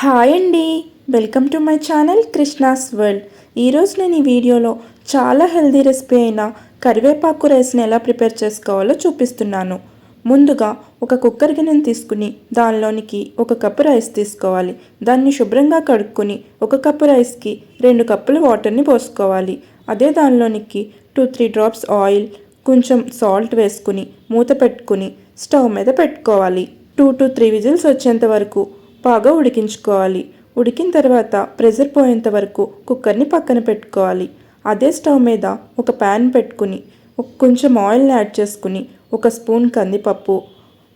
Hi అండి. Welcome to my channel Krishna's world. ఈరోజు నేను ఈ వీడియోలో చాలా హెల్దీ రెసిపీ అయిన కరివేపాకు రైస్ని ఎలా ప్రిపేర్ చేసుకోవాలో చూపిస్తున్నాను. ముందుగా ఒక కుక్కర్ గిన్నెను తీసుకుని దానిలోనికి ఒక కప్పు రైస్ తీసుకోవాలి. దాన్ని శుభ్రంగా కడుక్కొని ఒక కప్పు రైస్కి రెండు కప్పుల వాటర్ని పోసుకోవాలి. అదే దానిలోనికి టూ త్రీ డ్రాప్స్ ఆయిల్ కొంచెం సాల్ట్ వేసుకుని మూత పెట్టుకుని స్టవ్ మీద పెట్టుకోవాలి. టూ టు త్రీ విజిల్స్ వచ్చేంత వరకు బాగా ఉడికించుకోవాలి. ఉడికిన తర్వాత ప్రెజర్ పోయేంత వరకు కుక్కర్ని పక్కన పెట్టుకోవాలి. అదే స్టవ్ మీద ఒక ప్యాన్ పెట్టుకుని కొంచెం ఆయిల్ని యాడ్ చేసుకుని ఒక స్పూన్ కందిపప్పు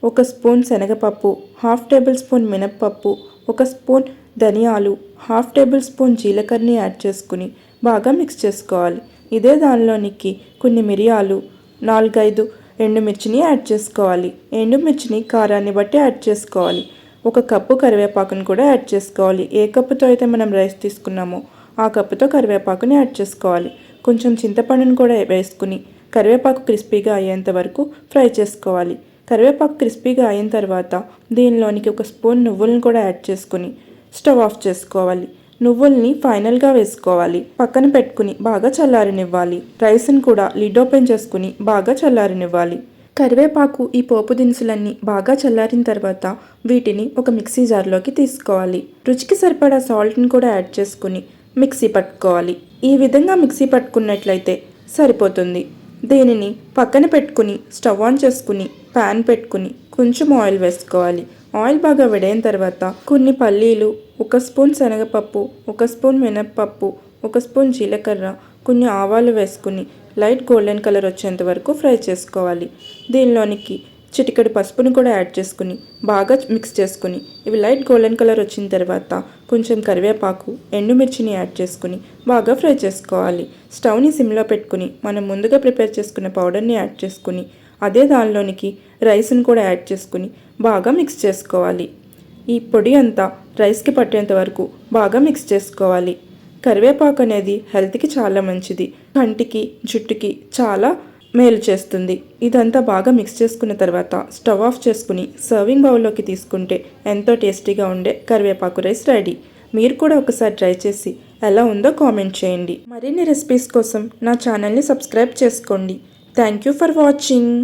ఒక స్పూన్ శనగపప్పు హాఫ్ టేబుల్ స్పూన్ మినప్పప్పు ఒక స్పూన్ ధనియాలు హాఫ్ టేబుల్ స్పూన్ జీలకర్రని యాడ్ చేసుకుని బాగా మిక్స్ చేసుకోవాలి. ఇదే దానిలోనికి కొన్ని మిరియాలు నాలుగైదు ఎండుమిర్చిని యాడ్ చేసుకోవాలి. ఎండుమిర్చిని కారాన్ని బట్టి యాడ్ చేసుకోవాలి. ఒక కప్పు కరివేపాకును కూడా యాడ్ చేసుకోవాలి. ఏ కప్పుతో అయితే మనం రైస్ తీసుకున్నామో ఆ కప్పుతో కరివేపాకుని యాడ్ చేసుకోవాలి. కొంచెం చింతపండును కూడా వేసుకుని కరివేపాకు క్రిస్పీగా అయ్యేంత వరకు ఫ్రై చేసుకోవాలి. కరివేపాకు క్రిస్పీగా అయిన తర్వాత దీనిలోనికి ఒక స్పూన్ నువ్వులను కూడా యాడ్ చేసుకుని స్టవ్ ఆఫ్ చేసుకోవాలి. నువ్వుల్ని ఫైనల్గా వేసుకోవాలి. పక్కన పెట్టుకుని బాగా చల్లారనివ్వాలి. రైస్ని కూడా లిడ్ ఓపెన్ చేసుకుని బాగా చల్లారనివ్వాలి. కరివేపాకు ఈ పోపు దినుసులన్నీ బాగా చల్లారిన తర్వాత వీటిని ఒక మిక్సీ జార్లోకి తీసుకోవాలి. రుచికి సరిపడా సాల్ట్ని కూడా యాడ్ చేసుకుని మిక్సీ పట్టుకోవాలి. ఈ విధంగా మిక్సీ పట్టుకున్నట్లయితే సరిపోతుంది. దీనిని పక్కన పెట్టుకుని స్టవ్ ఆన్ చేసుకుని ప్యాన్ పెట్టుకుని కొంచెం ఆయిల్ వేసుకోవాలి. ఆయిల్ బాగా విడైన తర్వాత కొన్ని పల్లీలు ఒక స్పూన్ శనగపప్పు ఒక స్పూన్ మినప్పప్పు ఒక స్పూన్ జీలకర్ర కొన్ని ఆవాలు వేసుకుని లైట్ గోల్డెన్ కలర్ వచ్చేంత వరకు ఫ్రై చేసుకోవాలి. దీనిలోనికి చిటికెడు పసుపుని కూడా యాడ్ చేసుకుని బాగా మిక్స్ చేసుకుని ఇవి లైట్ గోల్డెన్ కలర్ వచ్చిన తర్వాత కొంచెం కరివేపాకు ఎండుమిర్చిని యాడ్ చేసుకుని బాగా ఫ్రై చేసుకోవాలి. స్టవ్ని సిమ్లో పెట్టుకుని మనం ముందుగా ప్రిపేర్ చేసుకున్న పౌడర్ని యాడ్ చేసుకుని అదే దానిలోనికి రైస్ని కూడా యాడ్ చేసుకుని బాగా మిక్స్ చేసుకోవాలి. ఈ పొడి అంతా రైస్కి పట్టేంత వరకు బాగా మిక్స్ చేసుకోవాలి. కరివేపాకు అనేది హెల్త్కి చాలా మంచిది. కంటికి జుట్టుకి చాలా మేలు చేస్తుంది. ఇదంతా బాగా మిక్స్ చేసుకున్న తర్వాత స్టవ్ ఆఫ్ చేసుకుని సర్వింగ్ బౌల్లోకి తీసుకుంటే ఎంతో టేస్టీగా ఉండే కరివేపాకు రైస్ రెడీ. మీరు కూడా ఒకసారి ట్రై చేసి ఎలా ఉందో కామెంట్ చేయండి. మరిన్ని రెసిపీస్ కోసం నా ఛానల్ని సబ్స్క్రైబ్ చేసుకోండి. Thank you for watching.